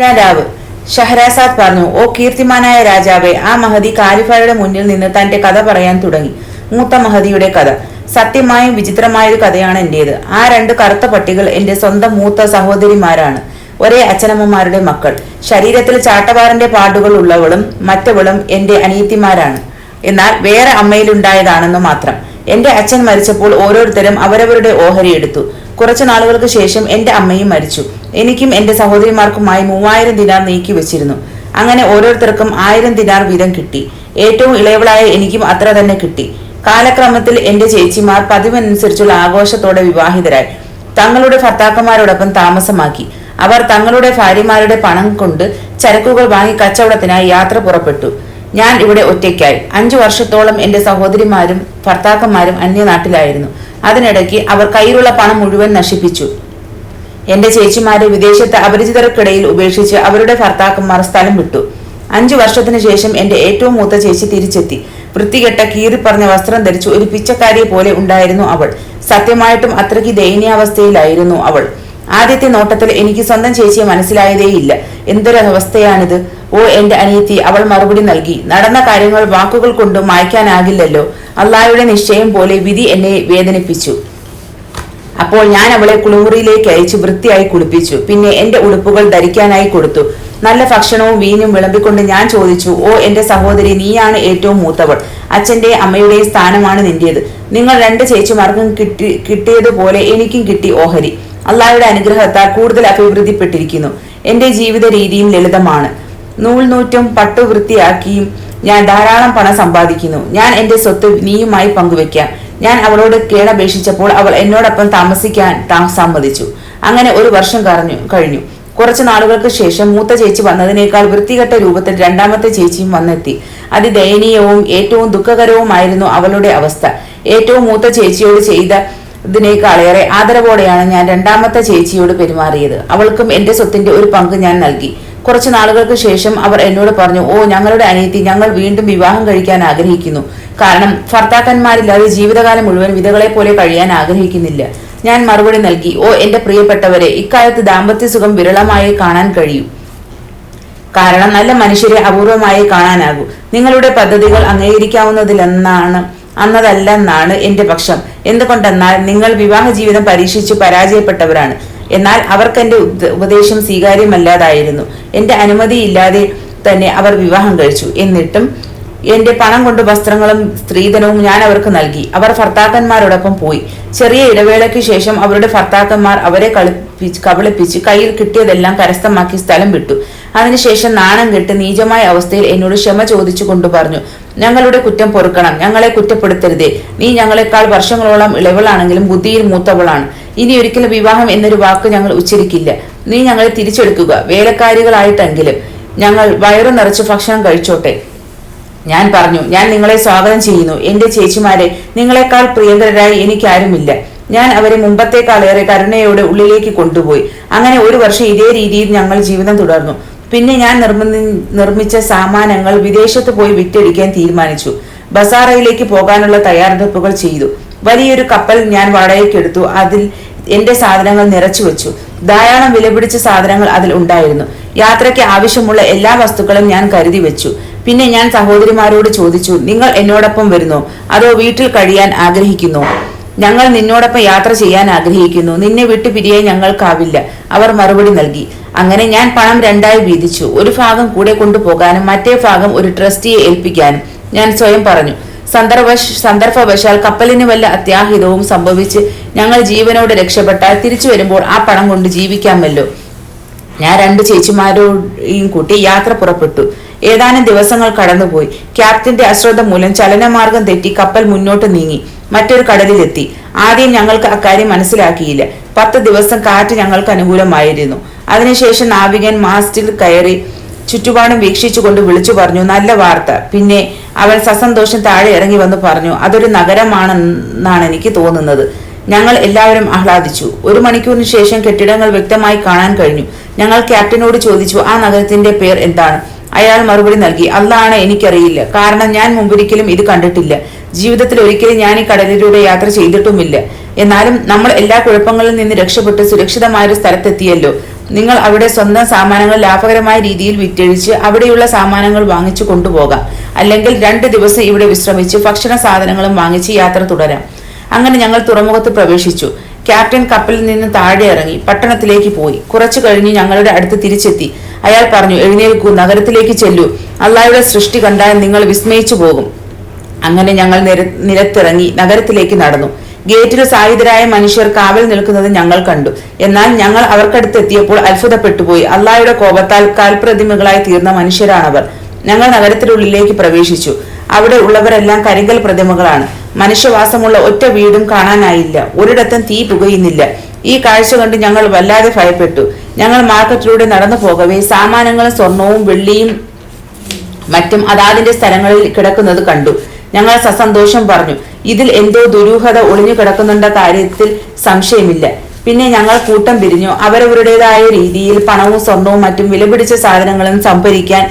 രാവ് ഷഹരാസാദ് പറഞ്ഞു ഓ കീർത്തിമാനായ രാജാവെ ആ മഹതി കാലിഫയുടെ മുന്നിൽ നിന്ന് തന്റെ കഥ പറയാൻ തുടങ്ങി. മൂത്ത മഹതിയുടെ കഥ. സത്യമായും വിചിത്രമായ ഒരു കഥയാണ് എന്റേത്. ആ രണ്ട് കറുത്ത പട്ടികൾ എന്റെ സ്വന്തം മൂത്ത സഹോദരിമാരാണ്. ഒരേ അച്ഛനമ്മമാരുടെ മക്കൾ. ശരീരത്തിൽ ചാട്ടവാറിന്റെ പാടുകൾ ഉള്ളവളും മറ്റവളും എന്റെ അനിയത്തിമാരാണ്. എന്നാൽ വേറെ അമ്മയിലുണ്ടായതാണെന്ന് മാത്രം. എന്റെ അച്ഛൻ മരിച്ചപ്പോൾ ഓരോരുത്തരും അവരവരുടെ ഓഹരി എടുത്തു. കുറച്ചു നാളുകൾക്ക് ശേഷം എന്റെ അമ്മയും മരിച്ചു. എനിക്കും എന്റെ സഹോദരിമാർക്കുമായി മൂവായിരം ദിനാർ നീക്കി വെച്ചിരുന്നു. അങ്ങനെ ഓരോരുത്തർക്കും ആയിരം ദിനാർ വീതം കിട്ടി. ഏറ്റവും ഇളയവളായ എനിക്കും അത്ര തന്നെ കിട്ടി. കാലക്രമത്തിൽ എന്റെ ചേച്ചിമാർ പതിവനുസരിച്ചുള്ള ആഘോഷത്തോടെ വിവാഹിതരായി. തങ്ങളുടെ ഭർത്താക്കന്മാരോടൊപ്പം താമസമാക്കി. അവർ തങ്ങളുടെ ഭാര്യമാരുടെ പണം കൊണ്ട് ചരക്കുകൾ വാങ്ങി കച്ചവടത്തിനായി യാത്ര പുറപ്പെട്ടു. ഞാൻ ഇവിടെ ഒറ്റയ്ക്കായി. അഞ്ചു വർഷത്തോളം എന്റെ സഹോദരിമാരും ഭർത്താക്കന്മാരും അന്യനാട്ടിലായിരുന്നു. അതിനിടയ്ക്ക് അവർ കയ്യിലുള്ള പണം മുഴുവൻ നശിപ്പിച്ചു. എന്റെ ചേച്ചിമാരെ വിദേശത്തെ അപരിചിതർക്കിടയിൽ ഉപേക്ഷിച്ച് അവരുടെ ഭർത്താക്കന്മാർ സ്ഥലം വിട്ടു. അഞ്ചു വർഷത്തിനു ശേഷം എന്റെ ഏറ്റവും മൂത്ത ചേച്ചി തിരിച്ചെത്തി. വൃത്തികെട്ട കീറിപ്പറഞ്ഞ വസ്ത്രം ധരിച്ച് ഒരു പിച്ചക്കാരിയെ പോലെ ഉണ്ടായിരുന്നു അവൾ. സത്യമായിട്ടും അത്രയ്ക്ക് ദയനീയാവസ്ഥയിലായിരുന്നു അവൾ. ആദ്യത്തെ നോട്ടത്തിൽ എനിക്ക് സ്വന്തം ചേച്ചിയെ മനസ്സിലായതേയില്ല എന്തൊരു അവസ്ഥയാണിത് ഓ എന്റെ അനിയത്തി അവൾ മറുപടി നൽകി. നടന്ന കാര്യങ്ങൾ വാക്കുകൾ കൊണ്ട് മായ്ക്കാനാകില്ലല്ലോ. അള്ളായുടെ നിശ്ചയം പോലെ വിധി എന്നെ വേദനിപ്പിച്ചു. അപ്പോൾ ഞാൻ അവളെ കുളിമുറിയിലേക്ക് അയച്ച് വൃത്തിയായി കുളിപ്പിച്ചു. പിന്നെ എന്റെ ഉടുപ്പുകൾ ധരിക്കാനായി കൊടുത്തു. നല്ല ഭക്ഷണവും വീഞ്ഞും വിളമ്പിക്കൊണ്ട് ഞാൻ ചോദിച്ചു ഓ എന്റെ സഹോദരി നീയാണ് ഏറ്റവും മൂത്തവൾ. അച്ഛന്റെ അമ്മയുടെയും സ്ഥാനമാണ് നിന്റേത്. നിങ്ങൾ രണ്ട് ചേച്ചിമാർക്കും കിട്ടി കിട്ടിയതുപോലെ എനിക്കും കിട്ടി ഓഹരി. അള്ളാഹയുടെ അനുഗ്രഹത്താൽ കൂടുതൽ അഭിവൃദ്ധിപ്പെട്ടിരിക്കുന്നു. എന്റെ ജീവിത രീതിയും ലളിതമാണ്. നൂൽ നൂറ്റും പട്ടു വൃത്തിയാക്കിയും ഞാൻ ധാരാളം പണം സമ്പാദിക്കുന്നു. ഞാൻ എന്റെ സ്വത്ത് നീയുമായി പങ്കുവെക്കാം ഞാൻ അവളോട് കേണപേക്ഷിച്ചപ്പോൾ അവൾ എന്നോടൊപ്പം താമസിക്കാൻ സമ്മതിച്ചു. അങ്ങനെ ഒരു വർഷം കറഞ്ഞു കഴിഞ്ഞു. കുറച്ചു നാളുകൾക്ക് ശേഷം മൂത്ത ചേച്ചി വന്നതിനേക്കാൾ വൃത്തികെട്ട രൂപത്തിൽ രണ്ടാമത്തെ ചേച്ചിയും വന്നെത്തി. അതിദയനീയവും ഏറ്റവും ദുഃഖകരവുമായിരുന്നു അവളുടെ അവസ്ഥ. ഏറ്റവും മൂത്ത ചേച്ചിയോട് ചെയ്ത ഇതിനേക്കാളേറെ ആദരവോടെയാണ് ഞാൻ രണ്ടാമത്തെ ചേച്ചിയോട് പെരുമാറിയത്. അവൾക്കും എന്റെ സ്വത്തിന്റെ ഒരു പങ്ക് ഞാൻ നൽകി. കുറച്ചു നാളുകൾക്ക് ശേഷം അവർ എന്നോട് പറഞ്ഞു ഓ ഞങ്ങളുടെ അനിയത്തി ഞങ്ങൾ വീണ്ടും വിവാഹം കഴിക്കാൻ ആഗ്രഹിക്കുന്നു. കാരണം ഭർത്താക്കന്മാരില്ലാതെ ജീവിതകാലം മുഴുവൻ വിധകളെ പോലെ കഴിയാൻ ആഗ്രഹിക്കുന്നില്ല. ഞാൻ മറുപടി നൽകി ഓ എന്റെ പ്രിയപ്പെട്ടവരെ ഇക്കാലത്ത് ദാമ്പത്യ സുഖം വിരളമായി കാണാൻ കഴിയും. കാരണം നല്ല മനുഷ്യരെ അപൂർവമായി കാണാനാകൂ. നിങ്ങളുടെ പദ്ധതികൾ അംഗീകരിക്കാവുന്നതിലെന്നാണ് അന്നതല്ലെന്നാണ് എന്റെ പക്ഷം. എന്തുകൊണ്ടെന്നാൽ നിങ്ങൾ വിവാഹ ജീവിതം പരീക്ഷിച്ച് പരാജയപ്പെട്ടവരാണ്. എന്നാൽ അവർക്ക് എന്റെ ഉപദേശം സ്വീകാര്യമല്ലാതായിരുന്നു. എന്റെ അനുമതിയില്ലാതെ തന്നെ അവർ വിവാഹം കഴിച്ചു. എന്നിട്ടും എന്റെ പണം കൊണ്ട് വസ്ത്രങ്ങളും സ്ത്രീധനവും ഞാൻ അവർക്ക് നൽകി. അവർ ഭർത്താക്കന്മാരോടൊപ്പം പോയി. ചെറിയ ഇടവേളയ്ക്ക് ശേഷം അവരുടെ ഭർത്താക്കന്മാർ അവരെ കളിപ്പിച്ച് കബളിപ്പിച്ച് കയ്യിൽ കിട്ടിയതെല്ലാം കരസ്ഥമാക്കി സ്ഥലം വിട്ടു. അതിനുശേഷം നാണം കെട്ട് നീചമായ അവസ്ഥയിൽ എന്നോട് ക്ഷമ ചോദിച്ചു കൊണ്ടു പറഞ്ഞു ഞങ്ങളുടെ കുറ്റം പൊറുക്കണം. ഞങ്ങളെ കുറ്റപ്പെടുത്തരുതേ. നീ ഞങ്ങളെക്കാൾ വർഷങ്ങളോളം ഇളവളാണെങ്കിലും ബുദ്ധിയിൽ മൂത്തവളാണ്. ഇനി ഒരിക്കലും വിവാഹം എന്നൊരു വാക്ക് ഞങ്ങൾ ഉച്ചരിക്കില്ല. നീ ഞങ്ങളെ തിരിച്ചെടുക്കുക. വേലക്കാരികളായിട്ടെങ്കിലും ഞങ്ങൾ വയറു നിറച്ച് ഭക്ഷണം കഴിച്ചോട്ടെ. ഞാൻ പറഞ്ഞു ഞാൻ നിങ്ങളെ സ്വാഗതം ചെയ്യുന്നു. എന്റെ ചേച്ചിമാരെ നിങ്ങളെക്കാൾ പ്രിയങ്കരായി എനിക്കാരുമില്ല. ഞാൻ അവരെ മുമ്പത്തേക്കാളേറെ കരുണയോടെ ഉള്ളിലേക്ക് കൊണ്ടുപോയി. അങ്ങനെ ഒരു വർഷം ഇതേ രീതിയിൽ ഞങ്ങൾ ജീവിതം തുടർന്നു. പിന്നെ ഞാൻ നിർമ്മി നിർമ്മിച്ച സാമാനങ്ങൾ വിദേശത്ത് പോയി വിറ്റഴിക്കാൻ തീരുമാനിച്ചു. ബസാറയിലേക്ക് പോകാനുള്ള തയ്യാറെടുപ്പുകൾ ചെയ്തു. വലിയൊരു കപ്പൽ ഞാൻ വാടകയ്ക്കെടുത്തു. അതിൽ എന്റെ സാധനങ്ങൾ നിറച്ചു വെച്ചു. ധാരാളം വിലപിടിച്ച സാധനങ്ങൾ അതിൽ ഉണ്ടായിരുന്നു. യാത്രയ്ക്ക് ആവശ്യമുള്ള എല്ലാ വസ്തുക്കളും ഞാൻ കരുതി വെച്ചു. പിന്നെ ഞാൻ സഹോദരിമാരോട് ചോദിച്ചു നിങ്ങൾ എന്നോടൊപ്പം വരുന്നോ? അതോ വീട്ടിൽ കഴിയാൻ ആഗ്രഹിക്കുന്നോ? ഞങ്ങൾ നിന്നോടൊപ്പം യാത്ര ചെയ്യാൻ ആഗ്രഹിക്കുന്നു. നിന്നെ വിട്ടു പിരിയാൻ ഞങ്ങൾക്കാവില്ല. അവർ മറുപടി നൽകി. അങ്ങനെ ഞാൻ പണം രണ്ടായി വീതിച്ചു. ഒരു ഭാഗം കൂടെ കൊണ്ടുപോകാനും മറ്റേ ഭാഗം ഒരു ട്രസ്റ്റിയെ ഏൽപ്പിക്കാനും ഞാൻ സ്വയം പറഞ്ഞു. സന്ദർഭ സന്ദർഭവശാൽ കപ്പലിന് വല്ല അത്യാഹിതവും സംഭവിച്ച് ഞങ്ങൾ ജീവനോട് രക്ഷപ്പെട്ടാൽ തിരിച്ചു വരുമ്പോൾ ആ പണം കൊണ്ട് ജീവിക്കാമല്ലോ. ഞാൻ രണ്ട് ചേച്ചിമാരോടെയും കൂട്ടി യാത്ര പുറപ്പെട്ടു. ഏതാനും ദിവസങ്ങൾ കടന്നുപോയി. ക്യാപ്റ്റന്റെ അശ്രദ്ധ മൂലം ചലനമാർഗം തെറ്റി കപ്പൽ മുന്നോട്ട് നീങ്ങി. മറ്റൊരു കടലിലെത്തി. ആദ്യം ഞങ്ങൾക്ക് അക്കാര്യം മനസ്സിലാക്കിയില്ല. പത്ത് ദിവസം കാറ്റ് ഞങ്ങൾക്ക് അനുകൂലമായിരുന്നു. അതിനുശേഷം നാവികൻ മാസ്റ്റിൽ കയറി ചുറ്റുപാടും വീക്ഷിച്ചുകൊണ്ട് വിളിച്ചു പറഞ്ഞു നല്ല വാർത്ത. പിന്നെ അവൻ സസന്തോഷം താഴെ ഇറങ്ങി വന്ന് പറഞ്ഞു അതൊരു നഗരമാണെന്നാണ് എനിക്ക് തോന്നുന്നത്. ഞങ്ങൾ എല്ലാവരും ആഹ്ലാദിച്ചു. ഒരു മണിക്കൂറിന് ശേഷം കെട്ടിടങ്ങൾ വ്യക്തമായി കാണാൻ കഴിഞ്ഞു. ഞങ്ങൾ ക്യാപ്റ്റനോട് ചോദിച്ചു ആ നഗരത്തിന്റെ പേർ എന്താണ്? അയാൾ മറുപടി നൽകി. അന്നാണ് എനിക്കറിയില്ല. കാരണം ഞാൻ മുമ്പൊരിക്കലും ഇത് കണ്ടിട്ടില്ല. ജീവിതത്തിൽ ഒരിക്കലും ഞാൻ ഈ കടലിലൂടെ യാത്ര ചെയ്തിട്ടുമില്ല. എന്നാലും നമ്മൾ എല്ലാ കുഴപ്പങ്ങളിൽ നിന്ന് രക്ഷപ്പെട്ട് സുരക്ഷിതമായ ഒരു സ്ഥലത്തെത്തിയല്ലോ. നിങ്ങൾ അവിടെ സ്വന്തം സാമാനങ്ങൾ ലാഭകരമായ രീതിയിൽ വിറ്റഴിച്ച് അവിടെയുള്ള സാമാനങ്ങൾ വാങ്ങിച്ചു കൊണ്ടുപോകാം. അല്ലെങ്കിൽ രണ്ട് ദിവസം ഇവിടെ വിശ്രമിച്ച് ഭക്ഷണ സാധനങ്ങളും വാങ്ങിച്ച് യാത്ര തുടരാം. അങ്ങനെ ഞങ്ങൾ തുറമുഖത്ത് പ്രവേശിച്ചു. ക്യാപ്റ്റൻ കപ്പലിൽ നിന്ന് താഴെ ഇറങ്ങി. പട്ടണത്തിലേക്ക് പോയി. കുറച്ചു കഴിഞ്ഞ് ഞങ്ങളുടെ അടുത്ത് തിരിച്ചെത്തി. അയാൾ പറഞ്ഞു എഴുന്നേൽക്കൂ നഗരത്തിലേക്ക് ചെല്ലു. അള്ളാഹയുടെ സൃഷ്ടി കണ്ടാൽ നിങ്ങൾ വിസ്മയിച്ചു പോകും. അങ്ങനെ ഞങ്ങൾ നിര നിരത്തിറങ്ങി നഗരത്തിലേക്ക് നടന്നു. ഗേറ്റിൽ സായുധരായ മനുഷ്യർ കാവൽ നിൽക്കുന്നത് ഞങ്ങൾ കണ്ടു. എന്നാൽ ഞങ്ങൾ അവർക്കടുത്ത് എത്തിയപ്പോൾ അത്ഭുതപ്പെട്ടുപോയി. അള്ളാഹയുടെ കോപത്താൽ കാൽപ്രതിമകളായി തീർന്ന മനുഷ്യരാണവർ. ഞങ്ങൾ നഗരത്തിനുള്ളിലേക്ക് പ്രവേശിച്ചു. അവിടെ ഉള്ളവരെല്ലാം കരിങ്കൽ പ്രതിമകളാണ്. മനുഷ്യവാസമുള്ള ഒറ്റ വീടും കാണാനായില്ല. ഒരിടത്തും തീ പുകയുന്നില്ല. ഈ കാഴ്ച കണ്ട് ഞങ്ങൾ വല്ലാതെ ഭയപ്പെട്ടു. ഞങ്ങൾ മാർക്കറ്റിലൂടെ നടന്നു പോകവേ. സാമാനങ്ങളും സ്വർണവും വെള്ളിയും മറ്റും അതാതിന്റെ സ്ഥലങ്ങളിൽ കിടക്കുന്നത് കണ്ടു. ഞങ്ങൾ സസന്തോഷം പറഞ്ഞു. ഇതിൽ എന്തോ ദുരൂഹത ഒളിഞ്ഞു കിടക്കുന്നുണ്ട കാര്യത്തിൽ സംശയമില്ല. പിന്നെ ഞങ്ങൾ കൂട്ടം പിരിഞ്ഞു. അവരവരുടേതായ രീതിയിൽ പണവും സ്വർണവും മറ്റും വിലപിടിച്ച സാധനങ്ങളും സംഭരിക്കാൻ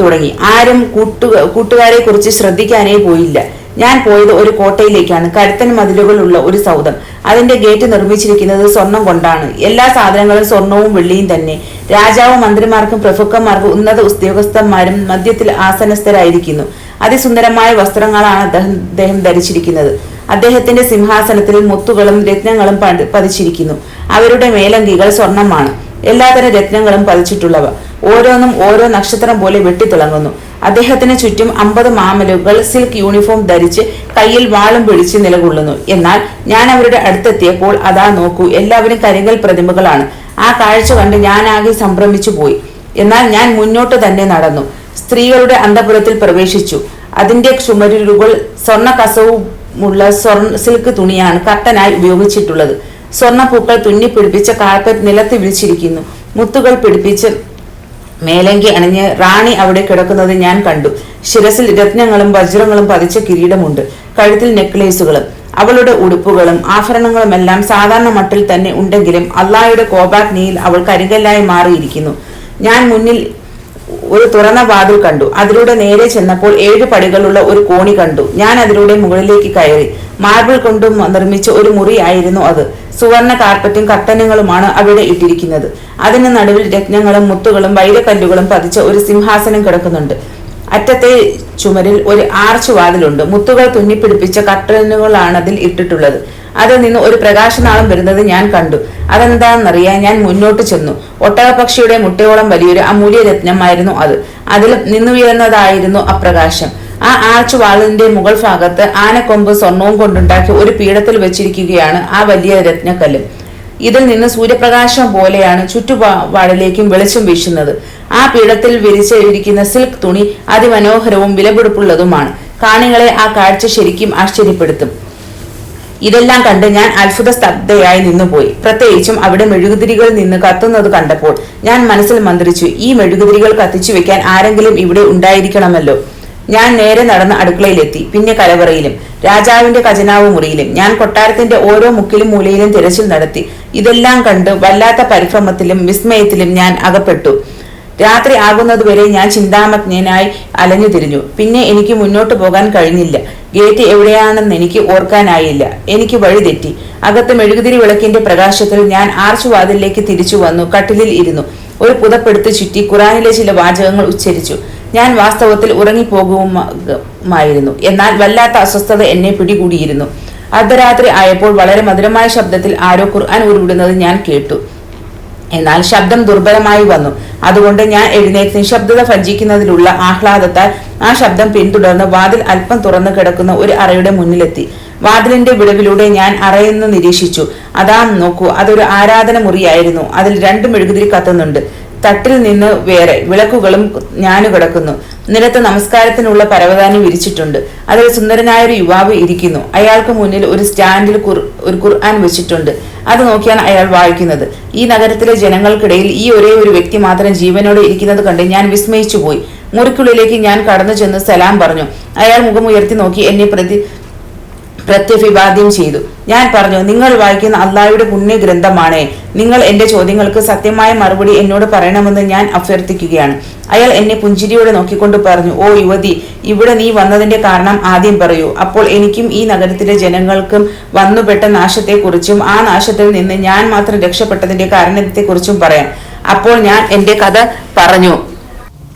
തുടങ്ങി. ആരും കൂട്ടു കൂട്ടുകാരെ കുറിച്ച് ശ്രദ്ധിക്കാനേ പോയില്ല. ഞാൻ പോയത് ഒരു കോട്ടയിലേക്കാണ്. കരുത്തൻ മതിലുകളുള്ള ഒരു സൗധം. അതിന്റെ ഗേറ്റ് നിർമ്മിച്ചിരിക്കുന്നത് സ്വർണം കൊണ്ടാണ്. എല്ലാ സാധനങ്ങളും സ്വർണവും വെള്ളിയും തന്നെ. രാജാവും മന്ത്രിമാർക്കും പ്രഭുക്കന്മാർക്കും ഉന്നത ഉദ്യോഗസ്ഥന്മാരും മധ്യത്തിൽ ആസനസ്ഥരായിരിക്കുന്നു. അതിസുന്ദരമായ വസ്ത്രങ്ങളാണ് അദ്ദേഹം അദ്ദേഹം ധരിച്ചിരിക്കുന്നത്. അദ്ദേഹത്തിന്റെ സിംഹാസനത്തിൽ മുത്തുകളും രത്നങ്ങളും പതി- പതിച്ചിരിക്കുന്നു. അവരുടെ മേലങ്കികൾ സ്വർണമാണ്. എല്ലാതരം രത്നങ്ങളും പതിച്ചിട്ടുള്ളവ. ഓരോന്നും ഓരോ നക്ഷത്രം പോലെ വെട്ടിത്തിളങ്ങുന്നു. അദ്ദേഹത്തിന് ചുറ്റും അമ്പത് മാമലുകൾ സിൽക്ക് യൂണിഫോം ധരിച്ച് കയ്യിൽ വാളും പിടിച്ച് നിലകൊള്ളുന്നു. എന്നാൽ ഞാൻ അവരുടെ അടുത്തെത്തിയപ്പോൾ അതാ നോക്കൂ എല്ലാവരും കരിങ്കൽ പ്രതിമകളാണ്. ആ കാഴ്ച കണ്ട് ഞാനാകെ സംഭ്രമിച്ചു പോയി. എന്നാൽ ഞാൻ മുന്നോട്ട് തന്നെ നടന്നു. സ്ത്രീകളുടെ അന്തപുരത്തിൽ പ്രവേശിച്ചു. അതിന്റെ ചുമരുകൾ സ്വർണ കസവുമുള്ള സ്വർണ സിൽക്ക് തുണിയാണ് കട്ടനായി ഉപയോഗിച്ചിട്ടുള്ളത്. സ്വർണപ്പൂക്കൾ തുന്നിപ്പിടിപ്പിച്ച കാർപ്പറ്റ് നിലത്ത് വിളിച്ചിരിക്കുന്നു മുത്തുകൾ പിടിപ്പിച്ച് മേലങ്കി അണിഞ്ഞ് റാണി അവിടെ കിടക്കുന്നത് ഞാൻ കണ്ടു. ശിരസിൽ രത്നങ്ങളും വജ്രങ്ങളും പതിച്ച കിരീടമുണ്ട്. കഴുത്തിൽ നെക്ലേസുകളും അവളുടെ ഉടുപ്പുകളും ആഭരണങ്ങളുമെല്ലാം സാധാരണ മട്ടിൽ തന്നെ ഉണ്ടെങ്കിലും അള്ളായുടെ കോപാഗ്നിയിൽ അവൾ കരിങ്കല്ലായി മാറിയിരിക്കുന്നു. ഞാൻ മുന്നിൽ ഒരു തുറന്ന വാതിൽ കണ്ടു. അതിലൂടെ നേരെ ചെന്നപ്പോൾ ഏഴ് പടികളുള്ള ഒരു കോണി കണ്ടു. ഞാൻ അതിലൂടെ മുകളിലേക്ക് കയറി. മാർബിൾ കൊണ്ടും നിർമ്മിച്ച ഒരു മുറിയായിരുന്നു അത്. സുവർണ കാർപ്പറ്റും കട്ടനുകളുമാണ് അവിടെ ഇട്ടിരിക്കുന്നത്. അതിന് നടുവിൽ രത്നങ്ങളും മുത്തുകളും വൈരക്കല്ലുകളും പതിച്ച ഒരു സിംഹാസനം കിടക്കുന്നുണ്ട്. അറ്റത്തെ ചുമരിൽ ഒരു ആർച്ച് വാതിലുണ്ട്. മുത്തുകൾ തുന്നിപ്പിടിപ്പിച്ച കട്ടനുകളാണ് അതിൽ ഇട്ടിട്ടുള്ളത്. അതിൽ നിന്ന് ഒരു പ്രകാശനാളം വരുന്നത് ഞാൻ കണ്ടു. അതെന്താണെന്നറിയാൻ ഞാൻ മുന്നോട്ട് ചെന്നു. ഒട്ടകപക്ഷിയുടെ മുട്ടയോളം വലിയൊരു അമൂല്യ രത്നമായിരുന്നു അത്. അതിൽ നിന്നുയർന്നതായിരുന്നു അപ്രകാശം. ആ ആർച്ച് വാളിന്റെ മുകൾ ഭാഗത്ത് ആനക്കൊമ്പ് സ്വർണവും കൊണ്ടുണ്ടാക്കി ഒരു പീഠത്തിൽ വെച്ചിരിക്കുകയാണ് ആ വലിയ രത്നക്കല്ല്. ഇതിൽ നിന്ന് സൂര്യപ്രകാശം പോലെയാണ് ചുറ്റുപാടിലേക്കും വെളിച്ചം വീശുന്നത്. ആ പീഠത്തിൽ വിരിച്ചിരിക്കുന്ന സിൽക്ക് തുണി അതിമനോഹരവും വിലപിടിപ്പുള്ളതുമാണ്. കാണികളെ ആ കാഴ്ച ശരിക്കും ആശ്ചര്യപ്പെടുത്തും. ഇതെല്ലാം കണ്ട് ഞാൻ അത്ഭുത സ്തബ്ധയായി നിന്നുപോയി. പ്രത്യേകിച്ചും അവിടെ മെഴുകുതിരികൾ നിന്ന് കത്തുന്നത് കണ്ടപ്പോൾ ഞാൻ മനസ്സിൽ മന്ത്രിച്ചു ഈ മെഴുകുതിരികൾ കത്തിച്ചു വെക്കാൻ ആരെങ്കിലും ഇവിടെ ഉണ്ടായിരിക്കണമല്ലോ. ഞാൻ നേരെ നടന്ന് അടുക്കളയിലെത്തി പിന്നെ കലവറയിലും രാജാവിന്റെ ഖജനാവ് മുറിയിലും ഞാൻ കൊട്ടാരത്തിന്റെ ഓരോ മുക്കിലും മൂലയിലും തിരച്ചിൽ നടത്തി ഇതെല്ലാം കണ്ട് വല്ലാത്ത പരിഭ്രമത്തിലും വിസ്മയത്തിലും ഞാൻ അകപ്പെട്ടു. രാത്രി ആകുന്നതുവരെ ഞാൻ ചിന്താമഗ്നനായി അലഞ്ഞു തിരിഞ്ഞു. പിന്നെ എനിക്ക് മുന്നോട്ട് പോകാൻ കഴിഞ്ഞില്ല. ഗേറ്റ് എവിടെയാണെന്ന് എനിക്ക് ഓർക്കാനായില്ല. എനിക്ക് വഴി തെറ്റി. അകത്ത് മെഴുകുതിരി വിളക്കിന്റെ പ്രകാശത്തിൽ ഞാൻ ആർച്ചുവാതിലേക്ക് തിരിച്ചു വന്നു കട്ടിലിൽ ഇരുന്നു. ഒരു പുതപ്പെടുത്ത് ചുറ്റി ഖുറാനിലെ ചില വാചകങ്ങൾ ഉച്ചരിച്ചു. ഞാൻ വാസ്തവത്തിൽ ഉറങ്ങിപ്പോകുമായിരുന്നു. എന്നാൽ വല്ലാത്ത അസ്വസ്ഥത എന്നെ പിടികൂടിയിരുന്നു. അർദ്ധരാത്രി ആയപ്പോൾ വളരെ മധുരമായ ശബ്ദത്തിൽ ആരോ ഖുർആൻ ഉരുവിടുന്നത് ഞാൻ കേട്ടു. എന്നാൽ ശബ്ദം ദുർബലമായി വന്നു. അതുകൊണ്ട് ഞാൻ എഴുന്നേറ്റ് നിശബ്ദത ഭഞ്ജിക്കുന്നതിലുള്ള ആഹ്ലാദത്താൽ ആ ശബ്ദം പിന്തുടർന്ന് വാതിൽ അല്പം തുറന്നു കിടക്കുന്ന ഒരു അറയുടെ മുന്നിലെത്തി. വാതിലിന്റെ വിടവിലൂടെ ഞാൻ അറയെന്ന് നിരീക്ഷിച്ചു. അതാ നോക്കൂ അതൊരു ആരാധന മുറിയായിരുന്നു അതിൽ രണ്ട് മെഴുകുതിരി കത്തുന്നുണ്ട്. തട്ടിൽ നിന്ന് വേറെ വിളക്കുകളും ഞാനു കിടക്കുന്നു. നിലത്ത് നമസ്കാരത്തിനുള്ള പരവതാനി വിരിച്ചിട്ടുണ്ട്. അതിൽ സുന്ദരനായ ഒരു യുവാവ് ഇരിക്കുന്നു. അയാൾക്ക് മുന്നിൽ ഒരു സ്റ്റാൻഡിൽ ഒരു ഖുർആൻ വെച്ചിട്ടുണ്ട്. അത് നോക്കിയാണ് അയാൾ വായിക്കുന്നത്. ഈ നഗരത്തിലെ ജനങ്ങൾക്കിടയിൽ ഈ ഒരേ ഒരു വ്യക്തി മാത്രം ജീവനോടെ ഇരിക്കുന്നത് കണ്ട് ഞാൻ വിസ്മയിച്ചു പോയി മുറിക്കുള്ളിലേക്ക് ഞാൻ കടന്നു ചെന്ന് സലാം പറഞ്ഞു. അയാൾ മുഖമുയർത്തി നോക്കി എന്നെ പ്രതി പ്രത്യഭിവാദ്യം ചെയ്തു. ഞാൻ പറഞ്ഞു നിങ്ങൾ വായിക്കുന്ന അള്ളാഹയുടെ പുണ്യ ഗ്രന്ഥമാണേ നിങ്ങൾ എന്റെ ചോദ്യങ്ങൾക്ക് സത്യമായ മറുപടി എന്നോട് പറയണമെന്ന് ഞാൻ അഭ്യർത്ഥിക്കുകയാണ്. അയാൾ എന്നെ പുഞ്ചിരിയോടെ നോക്കിക്കൊണ്ട് പറഞ്ഞു ഓ യുവതി ഇവിടെ നീ വന്നതിന്റെ കാരണം ആദ്യം പറയൂ. അപ്പോൾ എനിക്കും ഈ നഗരത്തിലെ ജനങ്ങൾക്കും വന്നുപെട്ട നാശത്തെക്കുറിച്ചും ആ നാശത്തിൽ നിന്ന് ഞാൻ മാത്രം രക്ഷപ്പെട്ടതിന്റെ കാരണത്തെക്കുറിച്ചും പറയാം. അപ്പോൾ ഞാൻ എന്റെ കഥ പറഞ്ഞു.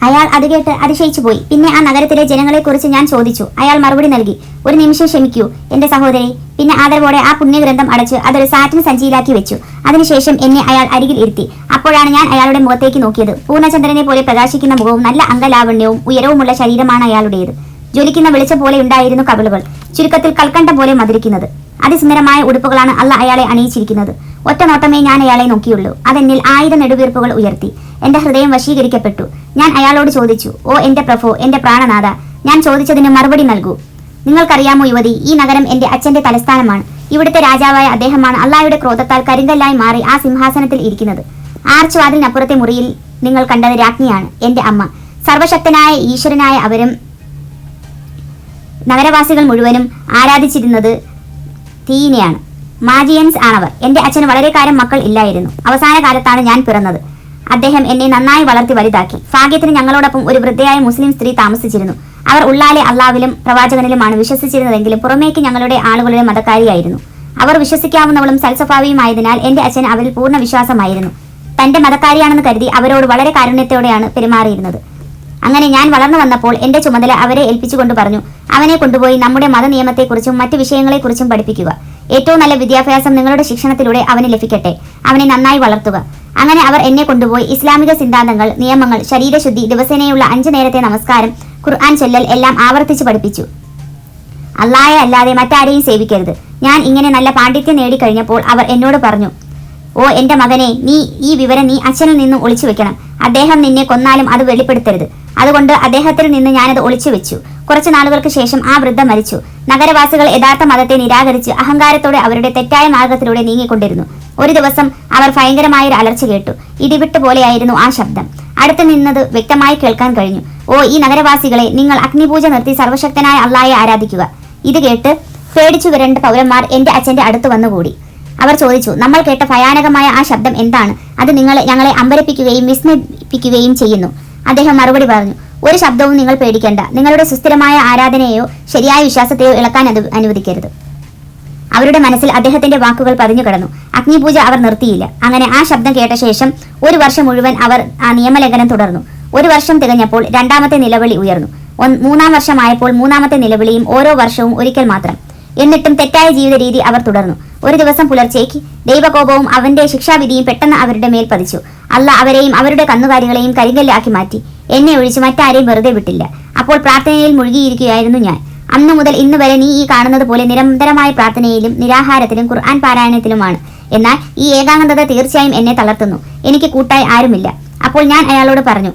അയാൾ അത് കേട്ട് അതിശയിച്ചു പോയി. പിന്നെ ആ നഗരത്തിലെ ജനങ്ങളെ കുറിച്ച് ഞാൻ ചോദിച്ചു. അയാൾ മറുപടി നൽകി. ഒരു നിമിഷം ക്ഷമിക്കൂ എന്റെ സഹോദരി. പിന്നെ ആദരവോടെ ആ പുണ്യഗ്രന്ഥം അടച്ച് അതൊരു സാറ്റിൻ സഞ്ചിയിലാക്കി വെച്ചു. അതിനുശേഷം എന്നെ അയാൾ അരികിൽ ഇരുത്തി. അപ്പോഴാണ് ഞാൻ അയാളുടെ മുഖത്തേക്ക് നോക്കിയത്. പൂർണചന്ദ്രനെ പോലെ പ്രകാശിക്കുന്ന മുഖവും നല്ല അംഗലാവണ്യവും ഉയരവുമുള്ള ശരീരമാണ് അയാളുടേത്. ജ്വലിക്കുന്ന വെളിച്ചം പോലെ ഉണ്ടായിരുന്നു കവിളുകൾ. ചുരുക്കത്തിൽ കൽക്കണ്ട പോലെ മധുരിക്കുന്നത്. അതിസുന്ദരമായ ഉടുപ്പുകളാണ് അല്ല അയാളെ അണിയിച്ചിരിക്കുന്നത്. ഒറ്റ നോട്ടമേ ഞാൻ അയാളെ നോക്കിയുള്ളൂ. അതെന്നിൽ ആയിരം നെടുവീർപ്പുകൾ ഉയർത്തി. എന്റെ ഹൃദയം വശീകരിക്കപ്പെട്ടു. ഞാൻ അയാളോട് ചോദിച്ചു ഓ എന്റെ പ്രഭോ എന്റെ പ്രാണനാഥ ഞാൻ ചോദിച്ചതിന് മറുപടി നൽകൂ. നിങ്ങൾക്കറിയാമോ യുവതി ഈ നഗരം എന്റെ അച്ഛന്റെ തലസ്ഥാനമാണ്. ഇവിടുത്തെ രാജാവായ അദ്ദേഹമാണ് അള്ളായുടെ ക്രോധത്താൽ കരിങ്കല്ലായി മാറി ആ സിംഹാസനത്തിൽ ഇരിക്കുന്നത്. ആർച്ച് വാതിലിനപ്പുറത്തെ മുറിയിൽ നിങ്ങൾ കണ്ടത് രാജ്ഞിയാണ് എന്റെ അമ്മ. സർവശക്തനായ ഈശ്വരനായ അവരും നഗരവാസികൾ മുഴുവനും ആരാധിച്ചിരുന്നത് തീയിനെയാണ് മാജിയൻസ് ആണവർ. എന്റെ അച്ഛന് വളരെ കാലം മക്കൾ ഇല്ലായിരുന്നു. അവസാന കാലത്താണ് ഞാൻ പിറന്നത്. അദ്ദേഹം എന്നെ നന്നായി വളർത്തി വലുതാക്കി. ഭാഗ്യത്തിന് ഞങ്ങളോടൊപ്പം ഒരു വൃദ്ധയായ മുസ്ലിം സ്ത്രീ താമസിച്ചിരുന്നു. അവർ ഉള്ളാലെ അള്ളാവിലും പ്രവാചകനിലുമാണ് വിശ്വസിച്ചിരുന്നതെങ്കിലും പുറമേക്ക് ഞങ്ങളുടെ ആളുകളുടെ മതക്കാരിയായിരുന്നു. അവർ വിശ്വസിക്കാവുന്നവളും സൽസ്വഭാവിയുമായതിനാൽ എന്റെ അച്ഛൻ അവരിൽ പൂർണ വിശ്വാസമായിരുന്നു. തന്റെ മതക്കാരിയാണെന്ന് കരുതി അവരോട് വളരെ കാരുണ്യത്തോടെയാണ് പെരുമാറിയിരുന്നത്. അങ്ങനെ ഞാൻ വളർന്നു വന്നപ്പോൾ എന്റെ ചുമതല അവരെ ഏൽപ്പിച്ചുകൊണ്ട് പറഞ്ഞു അവനെ കൊണ്ടുപോയി നമ്മുടെ മതനിയമത്തെക്കുറിച്ചും മറ്റു വിഷയങ്ങളെക്കുറിച്ചും പഠിപ്പിക്കുക. ഏറ്റവും നല്ല വിദ്യാഭ്യാസം നിങ്ങളുടെ ശിക്ഷണത്തിലൂടെ അവന് ലഭിക്കട്ടെ. അവനെ നന്നായി വളർത്തുക. അങ്ങനെ അവർ എന്നെ കൊണ്ടുപോയി ഇസ്ലാമിക സിദ്ധാന്തങ്ങൾ നിയമങ്ങൾ ശരീരശുദ്ധി ദിവസേനയുള്ള അഞ്ചു നേരത്തെ നമസ്കാരം ഖുർആൻ ചൊല്ലൽ എല്ലാം ആവർത്തിച്ച് പഠിപ്പിച്ചു. അള്ളായെ അല്ലാതെ മറ്റാരെയും സേവിക്കരുത്. ഞാൻ ഇങ്ങനെ നല്ല പാണ്ഡിത്യം നേടിക്കഴിഞ്ഞപ്പോൾ അവർ എന്നോട് പറഞ്ഞു ഓ എന്റെ മകനെ നീ ഈ വിവരം നീ അച്ഛനിൽ നിന്നും ഒളിച്ചു വെക്കണം. അദ്ദേഹം നിന്നെ കൊന്നാലും അത് വെളിപ്പെടുത്തരുത്. അതുകൊണ്ട് അദ്ദേഹത്തിൽ നിന്ന് ഞാനത് ഒളിച്ചു വെച്ചു കുറച്ചു നാളുകൾക്ക് ശേഷം ആ വൃദ്ധ മരിച്ചു. നഗരവാസികൾ യഥാർത്ഥ മതത്തെ നിരാകരിച്ച് അഹങ്കാരത്തോടെ അവരുടെ തെറ്റായ മാർഗത്തിലൂടെ നീങ്ങിക്കൊണ്ടിരുന്നു. ഒരു ദിവസം അവർ ഭയങ്കരമായ ഒരു അലർച്ച കേട്ടു. ഇടിവിട്ട് പോലെയായിരുന്നു ആ ശബ്ദം. അടുത്ത് നിന്നത് വ്യക്തമായി കേൾക്കാൻ കഴിഞ്ഞു. ഓ ഈ നഗരവാസികളെ നിങ്ങൾ അഗ്നിപൂജ നിർത്തി സർവശക്തനായ അള്ളായെ ആരാധിക്കുക. ഇത് കേട്ട് പേടിച്ചു വരേണ്ട പൗരന്മാർ എന്റെ അച്ഛന്റെ അടുത്ത് വന്നുകൂടി. അവർ ചോദിച്ചു നമ്മൾ കേട്ട ഭയാനകമായ ആ ശബ്ദം എന്താണ്? അത് നിങ്ങളെ ഞങ്ങളെ അമ്പരപ്പിക്കുകയും വിസ്മയിപ്പിക്കുകയും ചെയ്യുന്നു. അദ്ദേഹം മറുപടി പറഞ്ഞു ഒരു ശബ്ദവും നിങ്ങൾ പേടിക്കേണ്ട. നിങ്ങളുടെ സുസ്ഥിരമായ ആരാധനയെയോ ശരിയായ വിശ്വാസത്തെയോ ഇളക്കാൻ അനുവദിക്കരുത്. അവരുടെ മനസ്സിൽ അദ്ദേഹത്തിന്റെ വാക്കുകൾ പതിഞ്ഞു കിടന്നു. അഗ്നിപൂജ അവർ നിർത്തിയില്ല. അങ്ങനെ ആ ശബ്ദം കേട്ട ശേഷം ഒരു വർഷം മുഴുവൻ അവർ ആ നിയമലംഘനം തുടർന്നു. ഒരു വർഷം തികഞ്ഞപ്പോൾ രണ്ടാമത്തെ നിലവിളി ഉയർന്നു. മൂന്നാം വർഷമായപ്പോൾ മൂന്നാമത്തെ നിലവിളിയും ഓരോ വർഷവും ഒരിക്കൽ മാത്രം. എന്നിട്ടും തെറ്റായ ജീവിത രീതി അവർ തുടർന്നു. ഒരു ദിവസം പുലർച്ചേക്ക് ദൈവകോപവും അവന്റെ ശിക്ഷാവിധിയും പെട്ടെന്ന് അവരുടെ മേൽ പതിച്ചു. അല്ല അവരെയും അവരുടെ കന്നുകാലികളെയും കരിങ്കല്ലാക്കി മാറ്റി. എന്നെ ഒഴിച്ച് മറ്റാരെയും വെറുതെ വിട്ടില്ല. അപ്പോൾ പ്രാർത്ഥനയിൽ മുഴുകിയിരിക്കുകയായിരുന്നു ഞാൻ. അന്നു മുതൽ ഇന്ന് വരെ നീ ഈ കാണുന്നത് പോലെ നിരന്തരമായ പ്രാർത്ഥനയിലും നിരാഹാരത്തിലും ഖുർആൻ പാരായണത്തിലുമാണ്. എന്നാൽ ഈ ഏകാന്തത തീർച്ചയായും എന്നെ തളർത്തുന്നു. എനിക്ക് കൂട്ടായി ആരുമില്ല. അപ്പോൾ ഞാൻ അയാളോട് പറഞ്ഞു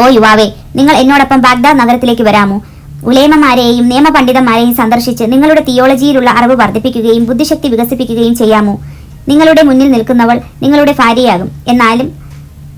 ഓ യുവാവേ നിങ്ങൾ എന്നോടൊപ്പം ബാഗ്ദാദ് നഗരത്തിലേക്ക് വരാമോ? ഉലേമമാരെയും നിയമപണ്ഡിതന്മാരെയും സന്ദർശിച്ച് നിങ്ങളുടെ തിയോളജിയിലുള്ള അറിവ് വർദ്ധിപ്പിക്കുകയും ബുദ്ധിശക്തി വികസിപ്പിക്കുകയും ചെയ്യാമോ? നിങ്ങളുടെ മുന്നിൽ നിൽക്കുന്നവൾ നിങ്ങളുടെ ഭാര്യയാകും. എന്നാലും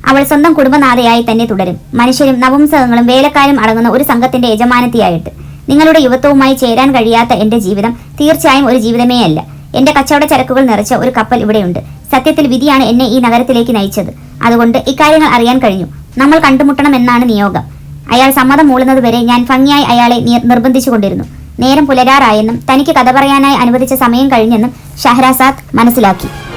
അവൾ സ്വന്തം കുടുംബനാഥയായി തന്നെ തുടരും. മനുഷ്യരും നവംസകങ്ങളും വേലക്കാരും അടങ്ങുന്ന ഒരു സംഘത്തിന്റെ യജമാനത്തിയായിട്ട്. നിങ്ങളുടെ യുവത്വവുമായി ചേരാൻ കഴിയാത്ത എന്റെ ജീവിതം തീർച്ചയായും ഒരു ജീവിതമേ അല്ല. എന്റെ കച്ചവട ചരക്കുകൾ നിറച്ച ഒരു കപ്പൽ ഇവിടെയുണ്ട്. സത്യത്തിൽ വിധിയാണ് എന്നെ ഈ നഗരത്തിലേക്ക് നയിച്ചത്. അതുകൊണ്ട് ഇക്കാര്യങ്ങൾ അറിയാൻ കഴിഞ്ഞു. നമ്മൾ കണ്ടുമുട്ടണം എന്നാണ് നിയോഗം. അയാൾ സമ്മതം മൂളുന്നത് വരെ ഞാൻ ഭംഗിയായി അയാളെ നിർ- നിർബന്ധിച്ചുകൊണ്ടിരുന്നു. നേരം പുലരാറായെന്നും തനിക്ക് കഥ പറയാനായി അനുവദിച്ച സമയം കഴിഞ്ഞെന്നും ഷഹ്രാസാദ് മനസ്സിലാക്കി.